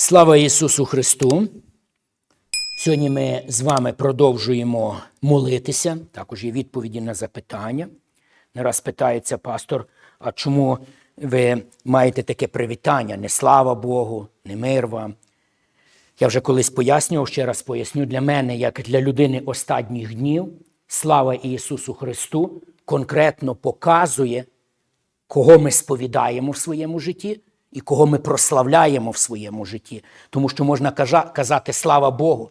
Слава Ісусу Христу! Сьогодні ми з вами продовжуємо молитися. Також є відповіді на запитання. Не раз питається пастор, а чому ви маєте таке привітання? Не слава Богу, не мир вам. Я вже колись пояснював, ще раз поясню для мене, як для людини останніх днів, слава Ісусу Христу конкретно показує, кого ми сповідаємо в своєму житті і кого ми прославляємо в своєму житті. Тому що можна казати слава Богу.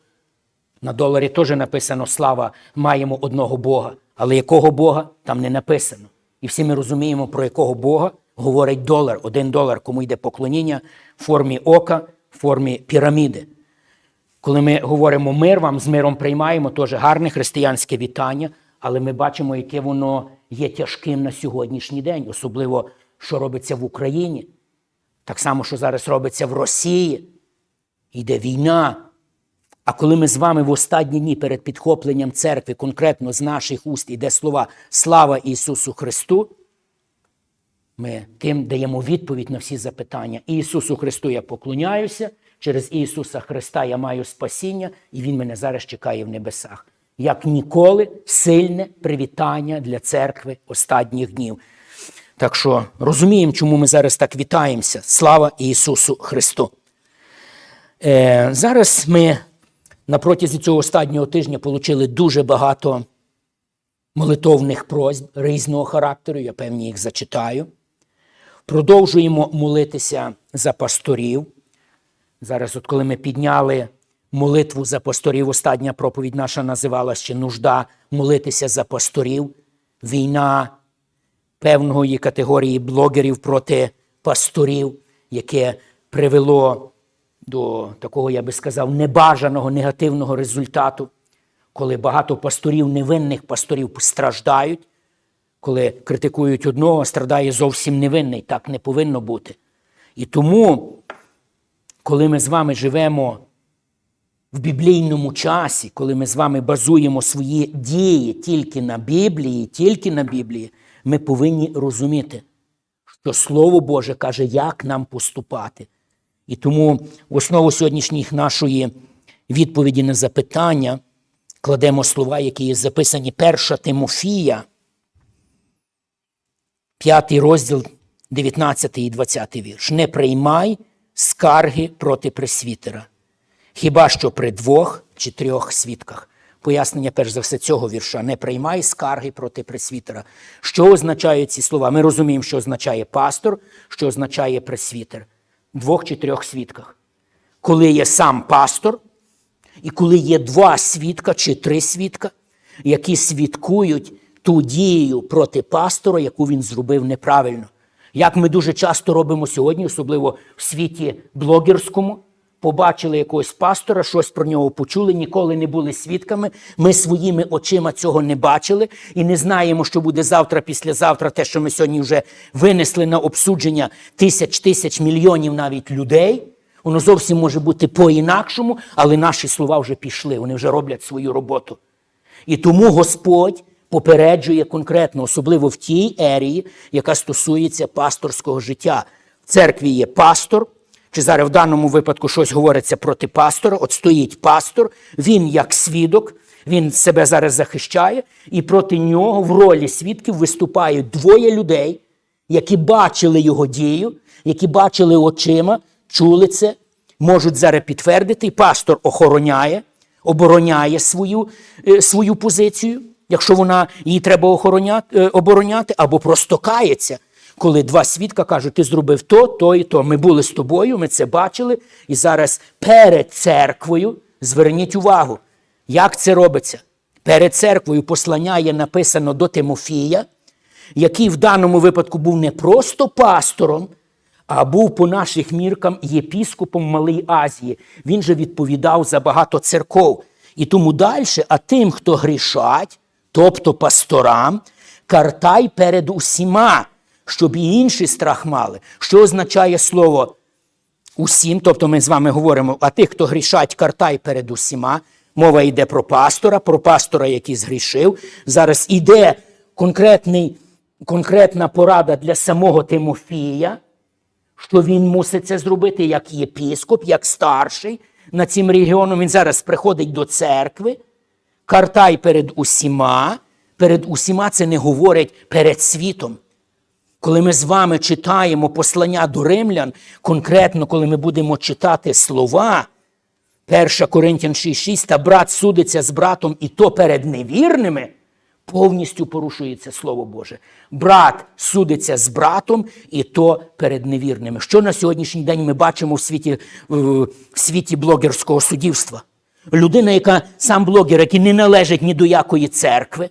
На доларі теж написано слава, маємо одного Бога. Але якого Бога там не написано. І всі ми розуміємо, про якого Бога говорить долар, один долар, кому йде поклоніння в формі ока, в формі піраміди. Коли ми говоримо мир, вам з миром приймаємо, теж гарне християнське вітання, але ми бачимо, яке воно є тяжким на сьогоднішній день, особливо що робиться в Україні. Так само, що зараз робиться в Росії. Йде війна. А коли ми з вами в останні дні перед підхопленням церкви, конкретно з наших уст іде слова Слава Ісусу Христу, ми тим даємо відповідь на всі запитання. Ісусу Христу я поклоняюся, через Ісуса Христа я маю спасіння, і Він мене зараз чекає в небесах. Як ніколи сильне привітання для церкви останніх днів. Так що розуміємо, чому ми зараз так вітаємося. Слава Ісусу Христу! Е, зараз ми на протязі цього останнього тижня отримали дуже багато молитовних просьб різного характеру, я певні їх зачитаю. Продовжуємо молитися за пасторів. Зараз, от коли ми підняли молитву за пасторів, остання проповідь наша називалася нужда молитися за пасторів, війна певної категорії блогерів проти пасторів, яке привело до такого, я би сказав, небажаного негативного результату, коли багато пасторів, невинних пасторів страждають, коли критикують одного, страдає зовсім невинний. Так не повинно бути. І тому, коли ми з вами живемо в біблійному часі, коли ми з вами базуємо свої дії тільки на Біблії, тільки на Біблії, ми повинні розуміти, що Слово Боже каже, як нам поступати. І тому в основу сьогоднішніх нашої відповіді на запитання кладемо слова, які є записані 1 Тимофія, 5 розділ, 19 і 20 вірш. Не приймай скарги проти пресвітера, хіба що при двох чи трьох свідках. Пояснення, перш за все, цього вірша. Не приймай скарги проти пресвітера. Що означають ці слова? Ми розуміємо, що означає пастор, що означає пресвітер. Двох чи трьох свідках. Коли є сам пастор, і коли є два свідка чи три свідка, які свідкують ту дію проти пастора, яку він зробив неправильно. Як ми дуже часто робимо сьогодні, особливо в світі блогерському, побачили якогось пастора, щось про нього почули, ніколи не були свідками. Ми своїми очима цього не бачили і не знаємо, що буде завтра, післязавтра, те, що ми сьогодні вже винесли на обсудження тисяч, тисяч, мільйонів навіть людей. Воно зовсім може бути по-інакшому, але наші слова вже пішли, вони вже роблять свою роботу. І тому Господь попереджує конкретно, особливо в тій ерії, яка стосується пасторського життя. В церкві є пастор, чи зараз в даному випадку щось говориться проти пастора, от стоїть пастор, він як свідок, він себе зараз захищає, і проти нього в ролі свідків виступають двоє людей, які бачили його дію, які бачили очима, чули це, можуть зараз підтвердити, і пастор охороняє, обороняє свою, е, свою позицію, якщо вона її треба охороняти, е, обороняти, або просто кається. Коли два свідка кажуть, ти зробив то, то і то. Ми були з тобою, ми це бачили. І зараз перед церквою зверніть увагу, як це робиться. Перед церквою послання є написано до Тимофія, який в даному випадку був не просто пастором, а був по наших міркам єпіскопом Малої Азії. Він же відповідав за багато церков. І тому далі, а тим, хто грішать, тобто пасторам, картай перед усіма, щоб і інші страх мали. Що означає слово усім, тобто ми з вами говоримо, а тих, хто грішать, картай перед усіма. Мова йде про пастора, про пастора, який згрішив. Зараз іде конкретний, конкретна порада для самого Тимофія, що він мусить це зробити як єпіскоп, як старший над цим регіоном. Він зараз приходить до церкви, картай перед усіма. Перед усіма це не говорять перед світом. Коли ми з вами читаємо послання до римлян, конкретно, коли ми будемо читати слова, 1 Коринтян 6,6, та брат судиться з братом, і то перед невірними, повністю порушується Слово Боже. Брат судиться з братом, і то перед невірними. Що на сьогоднішній день ми бачимо в світі, в світі блогерського суддівства? Людина, яка сам блогер, який не належить ні до якої церкви,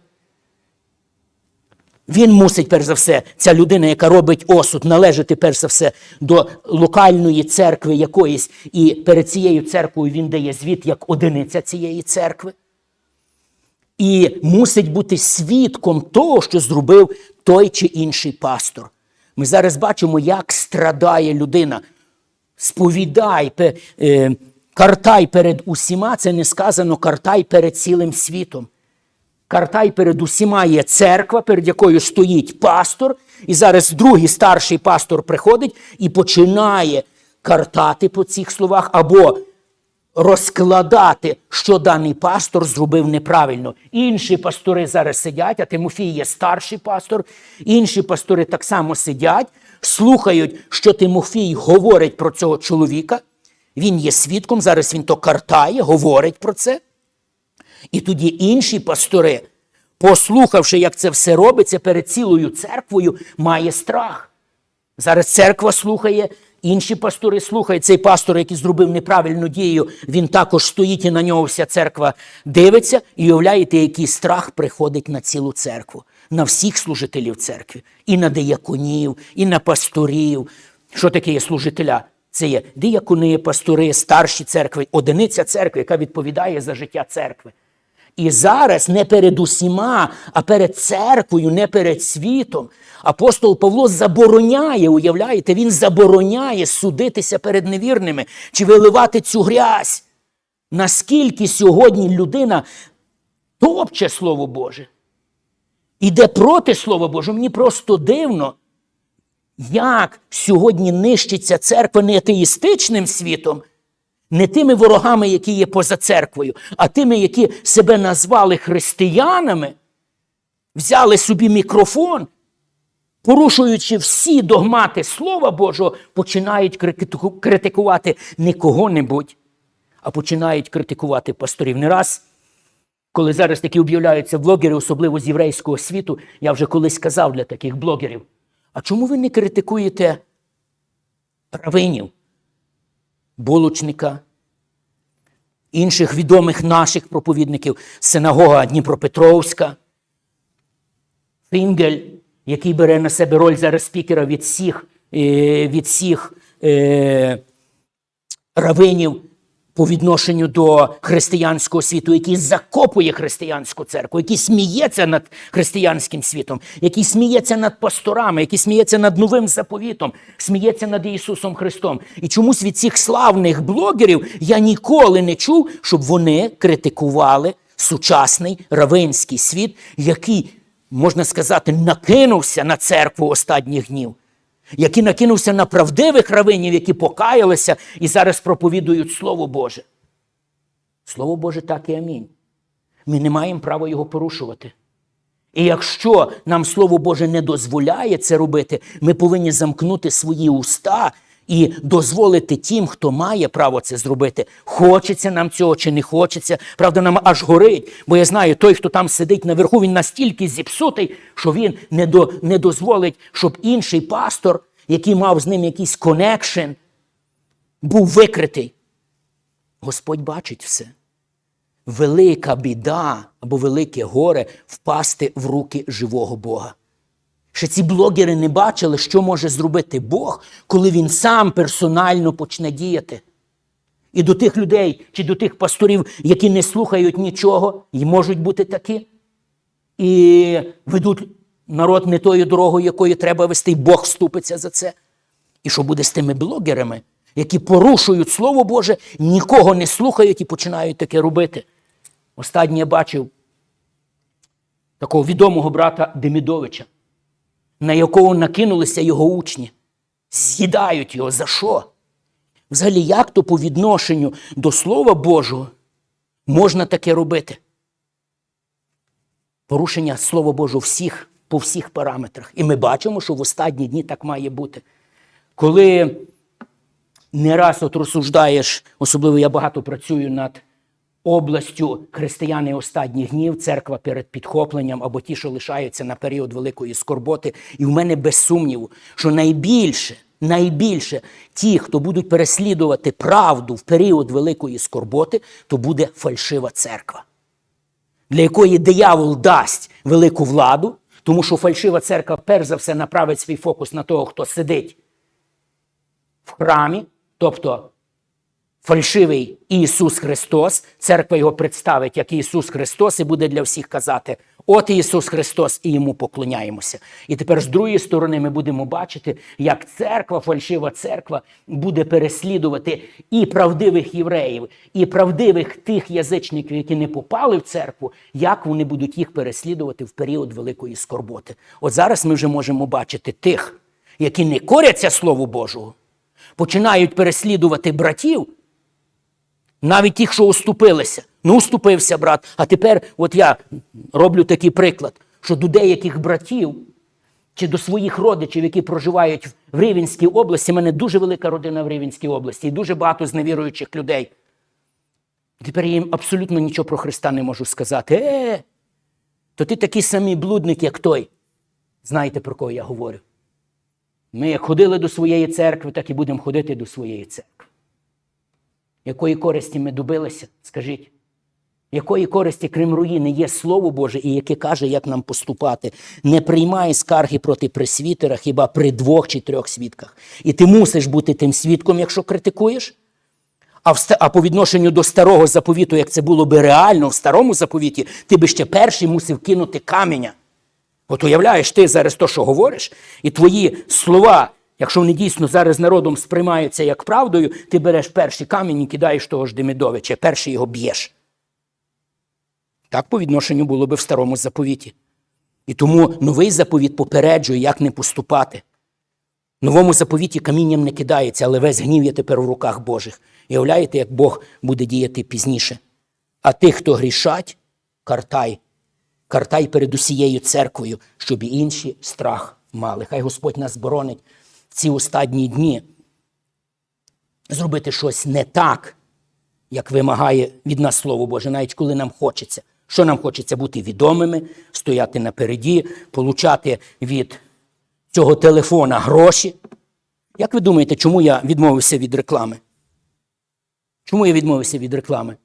він мусить, перш за все, ця людина, яка робить осуд, належати, перш за все, до локальної церкви якоїсь, і перед цією церквою він дає звіт як одиниця цієї церкви. І мусить бути свідком того, що зробив той чи інший пастор. Ми зараз бачимо, як страдає людина. Сповідай, е, картай перед усіма, це не сказано картай перед цілим світом. Картай перед усіма є церква, перед якою стоїть пастор. І зараз другий старший пастор приходить і починає картати по цих словах або розкладати, що даний пастор зробив неправильно. Інші пастори зараз сидять, а Тимофій є старший пастор. Інші пастори так само сидять, слухають, що Тимофій говорить про цього чоловіка. Він є свідком, зараз він то картає, говорить про це. І тоді інші пастори, послухавши, як це все робиться перед цілою церквою, має страх. Зараз церква слухає, інші пастори слухають. Цей пастор, який зробив неправильну дію, він також стоїть і на нього вся церква дивиться, і уявляєте, який страх приходить на цілу церкву, на всіх служителів церкви, і на дияконів, і на пасторів. Що таке є служителя? Це є диякони, пастори, старші церкви, одиниця церкви, яка відповідає за життя церкви. І зараз не перед усіма, а перед церквою, не перед світом. Апостол Павло забороняє, уявляєте, він забороняє судитися перед невірними чи виливати цю грязь. Наскільки сьогодні людина топче Слово Боже, іде проти Слова Божого, мені просто дивно, як сьогодні нищиться церква не атеїстичним світом, не тими ворогами, які є поза церквою, а тими, які себе назвали християнами, взяли собі мікрофон, порушуючи всі догмати Слова Божого, починають критикувати не кого-небудь, а починають критикувати пасторів. Не раз, коли зараз такі об'являються блогери, особливо з єврейського світу, я вже колись казав для таких блогерів, а чому ви не критикуєте равинів? Булочника, інших відомих наших проповідників, синагога Дніпропетровська, Фінгель, який бере на себе роль зараз спікера від всіх, е, від всіх е, равинів по відношенню до християнського світу, який закопує християнську церкву, який сміється над християнським світом, який сміється над пасторами, який сміється над новим заповітом, сміється над Ісусом Христом. І чомусь від цих славних блогерів я ніколи не чув, щоб вони критикували сучасний равинський світ, який, можна сказати, накинувся на церкву останніх днів який накинувся на правдивих равинів, які покаялися і зараз проповідують Слово Боже. Слово Боже так і амінь. Ми не маємо права його порушувати. І якщо нам Слово Боже не дозволяє це робити, ми повинні замкнути свої уста і дозволити тим, хто має право це зробити. Хочеться нам цього чи не хочеться. Правда, нам аж горить. Бо я знаю, той, хто там сидить наверху, він настільки зіпсутий, що він не, до, не дозволить, щоб інший пастор, який мав з ним якийсь конекшн, був викритий. Господь бачить все. Велика біда або велике горе впасти в руки живого Бога. Ще ці блогери не бачили, що може зробити Бог, коли він сам персонально почне діяти. І до тих людей чи до тих пасторів, які не слухають нічого, і можуть бути такі, і ведуть народ не тою дорогою, якою треба вести, і Бог вступиться за це. І що буде з тими блогерами, які порушують Слово Боже, нікого не слухають і починають таке робити. Останнє я бачив такого відомого брата Демідовича, на якого накинулися його учні. з'їдають його. За що? Взагалі, як то по відношенню до Слова Божого можна таке робити? Порушення Слова Божого всіх, по всіх параметрах. І ми бачимо, що в останні дні так має бути. Коли не раз от розсуждаєш, особливо я багато працюю над областю християни останніх днів, церква перед підхопленням або ті, що лишаються на період великої скорботи. І в мене без сумніву, що найбільше, найбільше ті, хто будуть переслідувати правду в період великої скорботи, то буде фальшива церква, для якої диявол дасть велику владу, тому що фальшива церква перш за все направить свій фокус на того, хто сидить в храмі, тобто фальшивий Ісус Христос, церква його представить як Ісус Христос і буде для всіх казати: От Ісус Христос, і йому поклоняємося. І тепер з другої сторони ми будемо бачити, як церква, фальшива церква буде переслідувати і правдивих євреїв, і правдивих тих язичників, які не попали в церкву, як вони будуть їх переслідувати в період великої скорботи. От зараз ми вже можемо бачити тих, які не коряться Слову Божого, починають переслідувати братів, навіть тих, що уступилися. Ну, уступився брат. А тепер, от я роблю такий приклад, що до деяких братів чи до своїх родичів, які проживають в Рівенській області, в мене дуже велика родина в Рівенській області і дуже багато зневіруючих людей. Тепер я їм абсолютно нічого про Христа не можу сказати. Е, то ти такий самий блудник, як той. Знаєте, про кого я говорю? Ми як ходили до своєї церкви, так і будемо ходити до своєї церкви. Якої користі ми добилися? Скажіть. Якої користі, крім руїни, є Слово Боже, і яке каже, як нам поступати. Не приймай скарги проти пресвітера хіба при двох чи трьох свідках. І ти мусиш бути тим свідком, якщо критикуєш. А, в, а по відношенню до старого заповіту, як це було би реально в старому заповіті, ти би ще перший мусив кинути каменя. От уявляєш, ти зараз то, що говориш, і твої слова, якщо вони дійсно зараз народом сприймаються як правдою, ти береш перший камінь і кидаєш того ж Демидовича, перший його б'єш. Так по відношенню було би в старому заповіті. І тому новий заповіт попереджує, як не поступати. В новому заповіті камінням не кидається, але весь гнів є тепер в руках Божих. І уявляєте, як Бог буде діяти пізніше. А тих, хто грішать, картай. Картай перед усією церквою, щоб і інші страх мали. Хай Господь нас боронить ці останні дні зробити щось не так, як вимагає від нас Слово Боже, навіть коли нам хочеться. Що нам хочеться бути відомими, стояти напереді, получати від цього телефона гроші. Як ви думаєте, чому я відмовився від реклами? Чому я відмовився від реклами?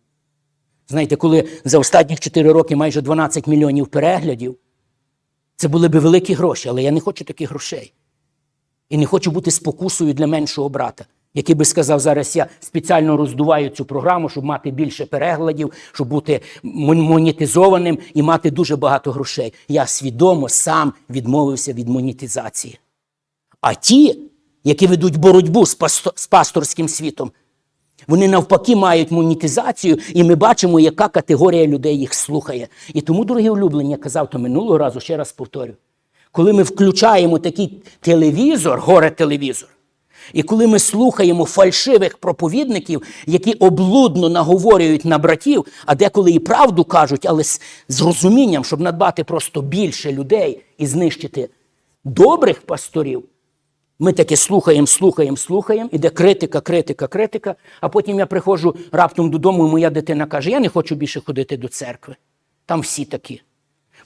Знаєте, коли за останні 4 роки майже 12 мільйонів переглядів, це були б великі гроші, але я не хочу таких грошей. І не хочу бути спокусою для меншого брата, який би сказав, зараз я спеціально роздуваю цю програму, щоб мати більше переглядів, щоб бути монетизованим і мати дуже багато грошей. Я свідомо сам відмовився від монетизації. А ті, які ведуть боротьбу з, пасторським світом, вони навпаки мають монетизацію, і ми бачимо, яка категорія людей їх слухає. І тому, дорогі улюблені, я казав то минулого разу, ще раз повторю. Коли ми включаємо такий телевізор, горе телевізор, і коли ми слухаємо фальшивих проповідників, які облудно наговорюють на братів, а деколи і правду кажуть, але з, розумінням, щоб надбати просто більше людей і знищити добрих пасторів, ми таки слухаємо, слухаємо, слухаємо, іде критика, критика, критика. А потім я приходжу раптом додому, і моя дитина каже: Я не хочу більше ходити до церкви. Там всі такі.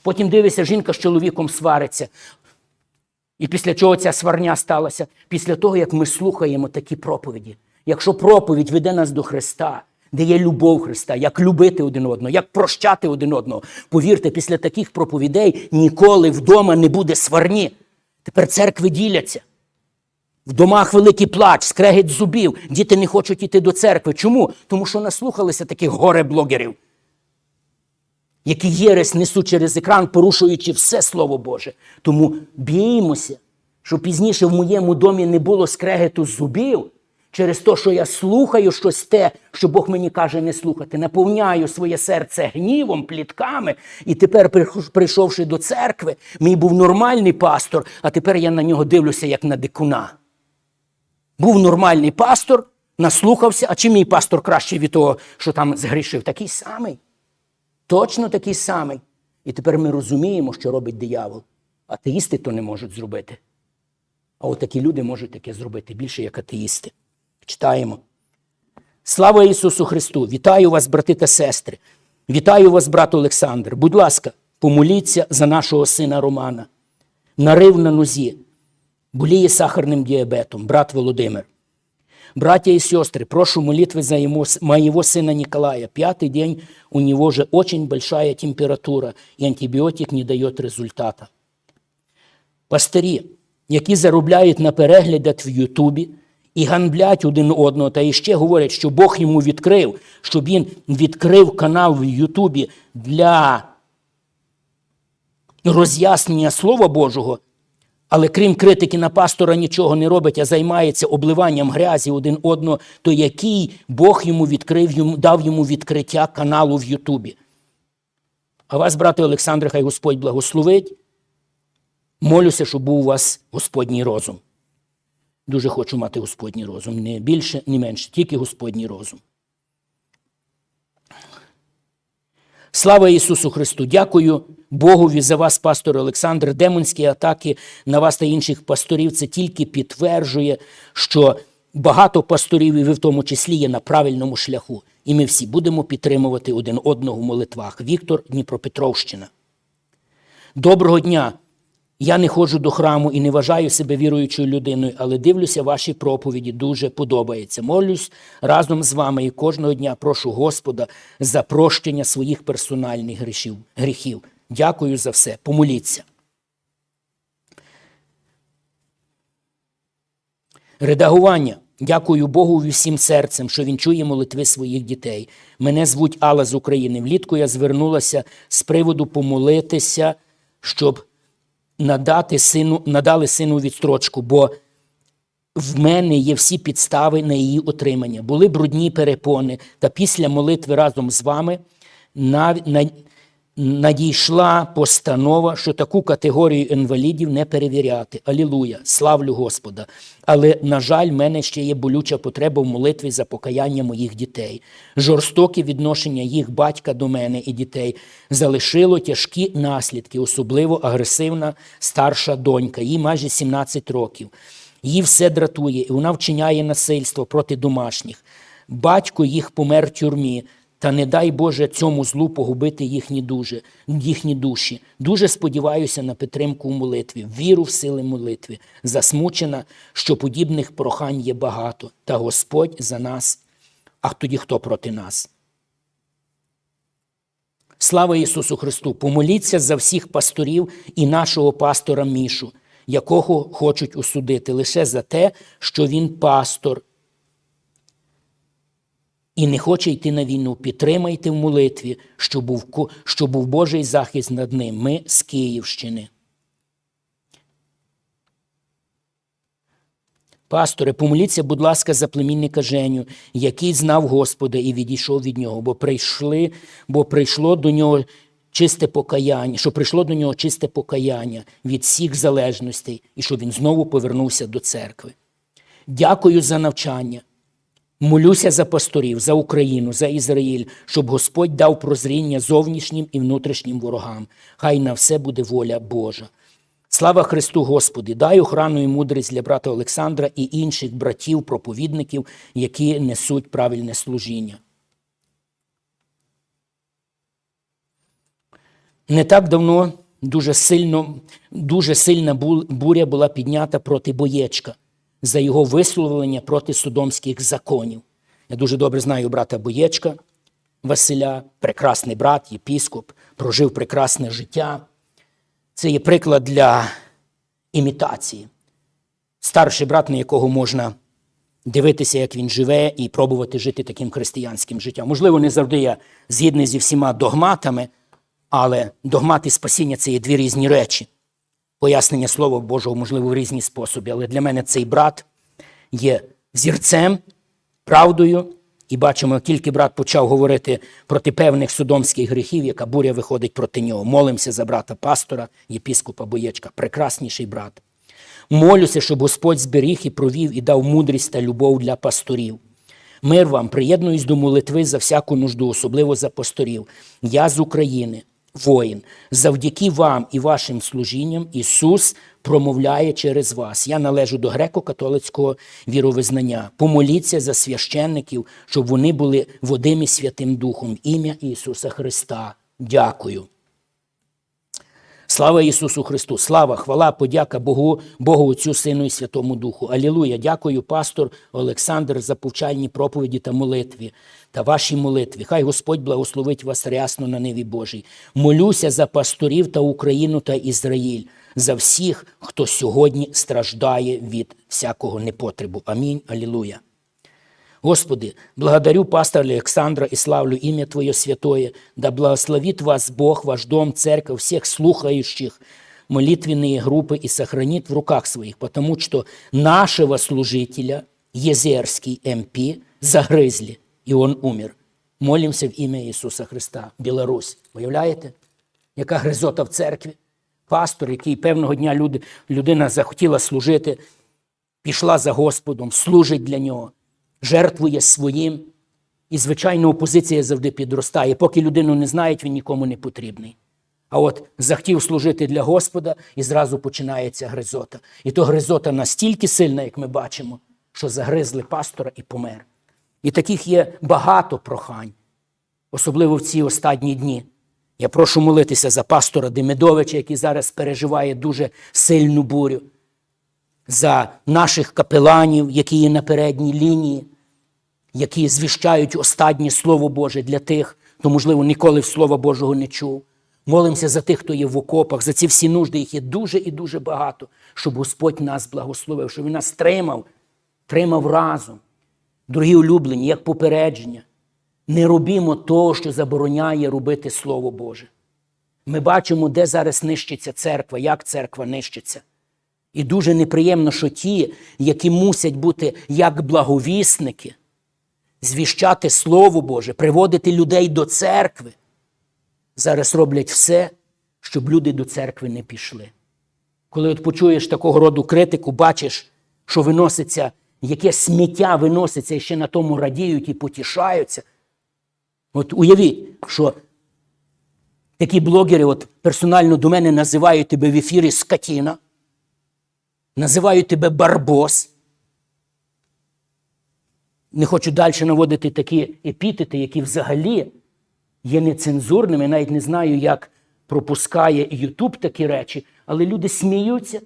Потім дивишся, жінка з чоловіком свариться. І після чого ця сварня сталася? Після того, як ми слухаємо такі проповіді. Якщо проповідь веде нас до Христа, де є любов Христа, як любити один одного, як прощати один одного, повірте, після таких проповідей ніколи вдома не буде сварні. Тепер церкви діляться. В домах великий плач, скрегіт зубів. Діти не хочуть іти до церкви. Чому? Тому що наслухалися таких горе-блогерів, які єресь несуть через екран, порушуючи все Слово Боже. Тому біймося, щоб пізніше в моєму домі не було скрегету зубів через те, що я слухаю щось те, що Бог мені каже не слухати. Наповняю своє серце гнівом, плітками. І тепер, прийшовши до церкви, мій був нормальний пастор, а тепер я на нього дивлюся як на дикуна. Був нормальний пастор, наслухався, а чи мій пастор кращий від того, що там згрішив? Такий самий. Точно такий самий. І тепер ми розуміємо, що робить диявол. Атеїсти то не можуть зробити. А от такі люди можуть таке зробити більше, як атеїсти. Читаємо. Слава Ісусу Христу! Вітаю вас, брати та сестри! Вітаю вас, брат Олександр. Будь ласка, помоліться за нашого сина Романа. Нарив на нозі, боліє сахарним діабетом, брат Володимир. Братья и сестры, прошу молитвы за ему- моего сына Николая. Пятый день у него же очень большая температура, и антибиотик не дает результата. Пастирі, які заробляють на переглядах в Ютубі і ганблять один одного, та іще говорять, що Бог йому відкрив, щоб він відкрив канал в Ютубі для роз'яснення Слова Божого, але крім критики на пастора нічого не робить, а займається обливанням грязі один одного, то який Бог йому відкрив, дав йому відкриття каналу в Ютубі. А вас, брате Олександре, хай Господь благословить. Молюся, щоб був у вас Господній розум. Дуже хочу мати Господній розум. Не більше, не менше, тільки Господній розум. Слава Ісусу Христу! Дякую Богові за вас, пастор Олександр. Демонські атаки на вас та інших пасторів це тільки підтверджує, що багато пасторів, і ви в тому числі, є на правильному шляху. І ми всі будемо підтримувати один одного в молитвах. Віктор Дніпропетровщина. Доброго дня! Я не ходжу до храму і не вважаю себе віруючою людиною, але дивлюся ваші проповіді, дуже подобається. Молюсь разом з вами і кожного дня прошу Господа за прощення своїх персональних гріхів. Дякую за все. Помоліться. Редагування. Дякую Богу всім серцем, що він чує молитви своїх дітей. Мене звуть Алла з України. Влітку я звернулася з приводу помолитися, щоб надати сину, надали сину відстрочку, бо в мене є всі підстави на її отримання. Були брудні перепони, та після молитви разом з вами нав- на- надійшла постанова, що таку категорію інвалідів не перевіряти. Алілуя, славлю Господа. Але, на жаль, в мене ще є болюча потреба в молитві за покаяння моїх дітей. Жорстоке відношення їх батька до мене і дітей залишило тяжкі наслідки, особливо агресивна старша донька, їй майже 17 років. Її все дратує, і вона вчиняє насильство проти домашніх. Батько їх помер в тюрмі, та не дай Боже цьому злу погубити їхні, дуже, їхні душі. Дуже сподіваюся на підтримку в молитві, віру в сили молитви, засмучена, що подібних прохань є багато, та Господь за нас, а тоді хто проти нас? Слава Ісусу Христу! Помоліться за всіх пасторів і нашого пастора Мішу, якого хочуть осудити лише за те, що він пастор і не хоче йти на війну. Підтримайте в молитві, що був, що був Божий захист над ним. Ми з Київщини. Пасторе, помоліться, будь ласка, за племінника Женю, який знав Господа і відійшов від нього, бо прийшли, бо прийшло до нього чисте покаяння, що прийшло до нього чисте покаяння від всіх залежностей, і щоб він знову повернувся до церкви. Дякую за навчання. Молюся за пасторів, за Україну, за Ізраїль, щоб Господь дав прозріння зовнішнім і внутрішнім ворогам. Хай на все буде воля Божа. Слава Христу Господи! Дай охрану і мудрість для брата Олександра і інших братів, проповідників, які несуть правильне служіння. Не так давно дуже, сильно, дуже сильна буря була піднята проти Боєчка за його висловлення проти судомських законів. Я дуже добре знаю брата Боєчка Василя, прекрасний брат, єпіскоп, прожив прекрасне життя. Це є приклад для імітації. Старший брат, на якого можна дивитися, як він живе, і пробувати жити таким християнським життям. Можливо, не завжди я згідний зі всіма догматами, але догмати спасіння це є дві різні речі. Пояснення Слова Божого, можливо, в різні способи. Але для мене цей брат є зірцем, правдою. І бачимо, тільки брат почав говорити проти певних судомських гріхів, яка буря виходить проти нього. Молимося за брата пастора, єпіскопа Боєчка, прекрасніший брат. Молюся, щоб Господь зберіг і провів і дав мудрість та любов для пасторів. Мир вам, приєднуюсь до молитви за всяку нужду, особливо за пасторів. Я з України, воїн. Завдяки вам і вашим служінням Ісус промовляє через вас. Я належу до греко-католицького віровизнання. Помоліться за священників, щоб вони були водимі Святим Духом. Ім'я Ісуса Христа. Дякую. Слава Ісусу Христу! Слава, хвала, подяка Богу, Богу Отцю, Сину і Святому Духу. Алілуя! Дякую, пастор Олександр, за повчальні проповіді та молитві та ваші молитві. Хай Господь благословить вас рясно на ниві Божій. Молюся за пасторів та Україну та Ізраїль, за всіх, хто сьогодні страждає від всякого непотребу. Амінь. Алілуя. Господи, благодарю пастора Александра и славлю имя Твое святое. Да благословит вас Бог, ваш дом, церковь, всех слухающих молитвенные группы и сохранит в руках своих, потому что нашего служителя, Езерский МП, загрызли, и он умер. Молимся в ім'я Ісуса Христа. Білорусь. Уявляєте? Яка гризота в церкві? Пастор, який певного дня люди, людина захотіла служити, пішла за Господом, служить для нього, жертвує своїм. І, звичайно, опозиція завжди підростає. Поки людину не знають, він нікому не потрібний. А от захотів служити для Господа, і зразу починається гризота. І то гризота настільки сильна, як ми бачимо, що загризли пастора і помер. І таких є багато прохань, особливо в ці останні дні. Я прошу молитися за пастора Демидовича, який зараз переживає дуже сильну бурю, за наших капеланів, які є на передній лінії, які звіщають останнє Слово Боже для тих, хто, можливо, ніколи Слова Божого не чув. Молимося за тих, хто є в окопах, за ці всі нужди, їх є дуже і дуже багато, щоб Господь нас благословив, щоб Він нас тримав, тримав разом. Дорогі улюблені, як попередження, не робімо того, що забороняє робити Слово Боже. Ми бачимо, де зараз нищиться церква, як церква нищиться. І дуже неприємно, що ті, які мусять бути як благовісники, звіщати Слово Боже, приводити людей до церкви, зараз роблять все, щоб люди до церкви не пішли. Коли от почуєш такого роду критику, бачиш, що виноситься, яке сміття виноситься і ще на тому радіють і потішаються. От уявіть, що такі блогери от персонально до мене називають тебе в ефірі скотіна, називають тебе барбос. Не хочу далі наводити такі епітети, які взагалі є нецензурними. Навіть не знаю, як пропускає Ютуб такі речі, але люди сміються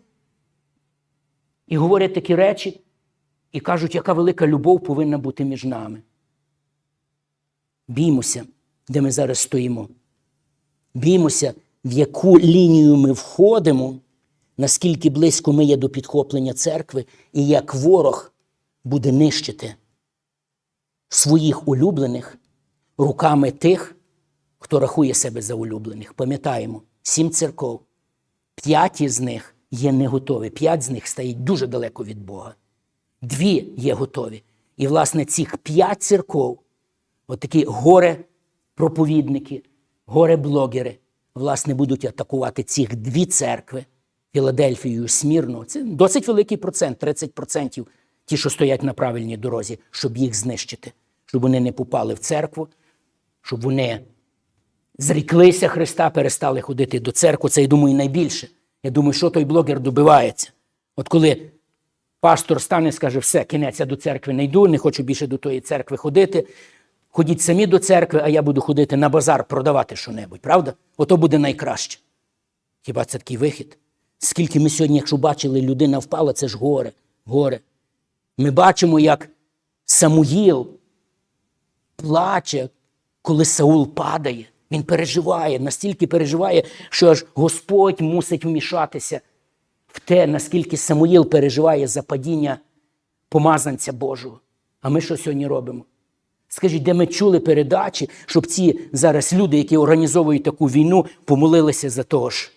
і говорять такі речі, і кажуть, яка велика любов повинна бути між нами. Біймося, де ми зараз стоїмо. Біймося, в яку лінію ми входимо, наскільки близько ми є до підхоплення церкви, і як ворог буде нищити своїх улюблених руками тих, хто рахує себе за улюблених. Пам'ятаємо, сім церков, п'ять із них є не готові, п'ять з них стоїть дуже далеко від Бога. Дві є готові. І, власне, цих п'ять церков, отакі горе-проповідники, горе-блогери, власне, будуть атакувати цих дві церкви, Філадельфію і Смірну. Це досить великий процент, 30% ті, що стоять на правильній дорозі, щоб їх знищити, щоб вони не попали в церкву, щоб вони зріклися Христа, перестали ходити до церкви. Це, я думаю, найбільше. Я думаю, що той блогер добивається. От коли пастор стане і скаже, все, кінець, я до церкви не йду, не хочу більше до тої церкви ходити. Ходіть самі до церкви, а я буду ходити на базар продавати що-небудь, правда? Ото буде найкраще. Хіба це такий вихід? Скільки ми сьогодні, якщо бачили, людина впала, це ж горе, горе. Ми бачимо, як Самуїл плаче, коли Саул падає. Він переживає, настільки переживає, що аж Господь мусить вмішатися в те, наскільки Самуїл переживає за падіння помазанця Божого. А ми що сьогодні робимо? Скажіть, де ми чули передачі, щоб ці зараз люди, які організовують таку війну, помолилися за того ж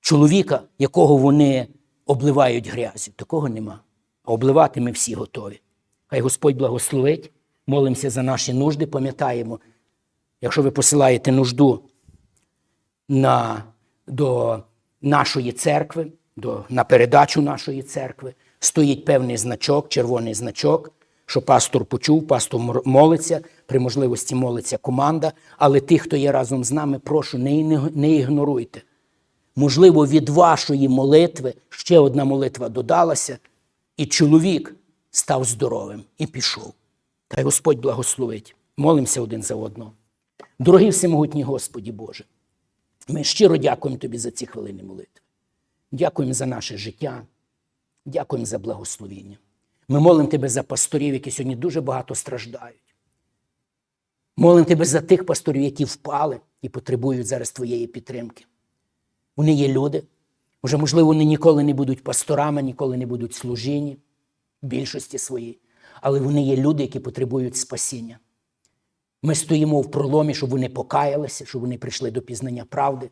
чоловіка, якого вони обливають грязю. Такого нема. А обливати ми всі готові. Хай Господь благословить, молимося за наші нужди, пам'ятаємо, якщо ви посилаєте нужду на, до нашої церкви, до, на передачу нашої церкви. Стоїть певний значок, червоний значок, що пастор почув, пастор молиться, при можливості молиться команда. Але тих, хто є разом з нами, прошу, не ігноруйте. Можливо, від вашої молитви ще одна молитва додалася, і чоловік став здоровим і пішов. Та й Господь благословить. Молимося один за одного. Дорогий всемогутній Господі Боже, ми щиро дякуємо Тобі за ці хвилини молитви. Дякуємо за наше життя, дякуємо за благословіння. Ми молимо Тебе за пасторів, які сьогодні дуже багато страждають. Молимо Тебе за тих пасторів, які впали і потребують зараз Твоєї підтримки. Вони є люди. Вже, можливо, вони ніколи не будуть пасторами, ніколи не будуть служінні в більшості своїй. Але вони є люди, які потребують спасіння. Ми стоїмо в проломі, щоб вони покаялися, щоб вони прийшли до пізнання правди,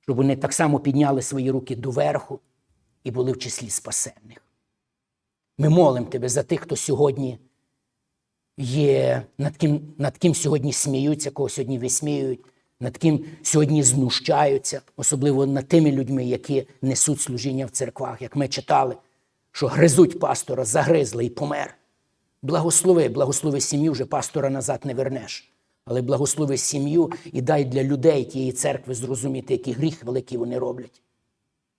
щоб вони так само підняли свої руки доверху і були в числі спасенних. Ми молимо Тебе за тих, хто сьогодні є, над ким, над ким сьогодні сміються, кого сьогодні висміюють, над ким сьогодні знущаються, особливо над тими людьми, які несуть служіння в церквах, як ми читали, що гризуть пастора, загризли і помер. Благослови, благослови сім'ю, вже пастора назад не вернеш. Але благослови сім'ю і дай для людей тієї церкви зрозуміти, який гріх великий вони роблять.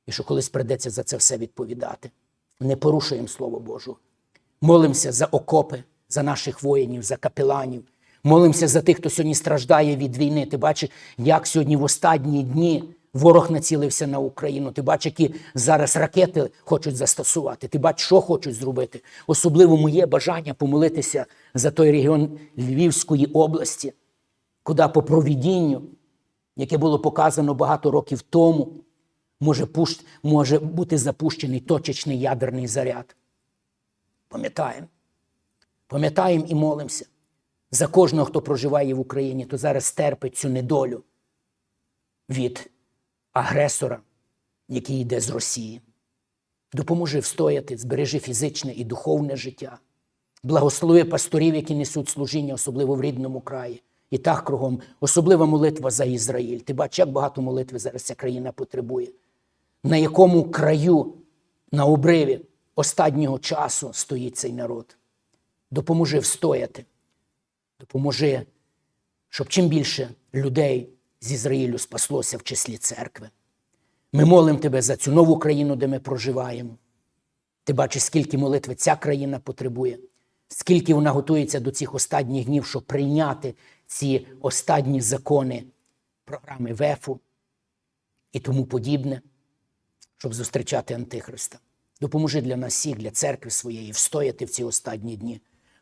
І що колись придеться за це все відповідати. Не порушуємо Слово Боже. Молимося за окопи, за наших воїнів, за капеланів. Молимося за тих, хто сьогодні страждає від війни. Ти бачиш, як сьогодні в останні дні ворог націлився на Україну. Ти бачиш, які зараз ракети хочуть застосувати. Ти бачиш, що хочуть зробити. Особливо моє бажання помолитися за той регіон Львівської області, куди по провідінню, яке було показано багато років тому, може, пуш... може бути запущений точечний ядерний заряд. Пам'ятаємо. Пам'ятаємо і молимося за кожного, хто проживає в Україні, то зараз терпить цю недолю від агресора, який йде з Росії. Допоможи встояти, збережи фізичне і духовне життя. Благослови пасторів, які несуть служіння, особливо в рідному краї. І так кругом, особлива молитва за Ізраїль. Ти бачиш, як багато молитви зараз ця країна потребує. На якому краю, на обриві останнього часу стоїть цей народ. Допоможи встояти. Допоможи, щоб чим більше людей з Ізраїлю спаслося в числі церкви. Ми молимо тебе за цю нову країну, де ми проживаємо. Ти бачиш, скільки молитви ця країна потребує, скільки вона готується до цих останніх днів, щоб прийняти ці останні закони програми ВЕФу і тому подібне, щоб зустрічати Антихриста. Допоможи для нас всіх, для церкви своєї, встояти в ці останні дні.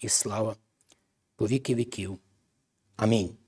і слава по віки віків. Амінь.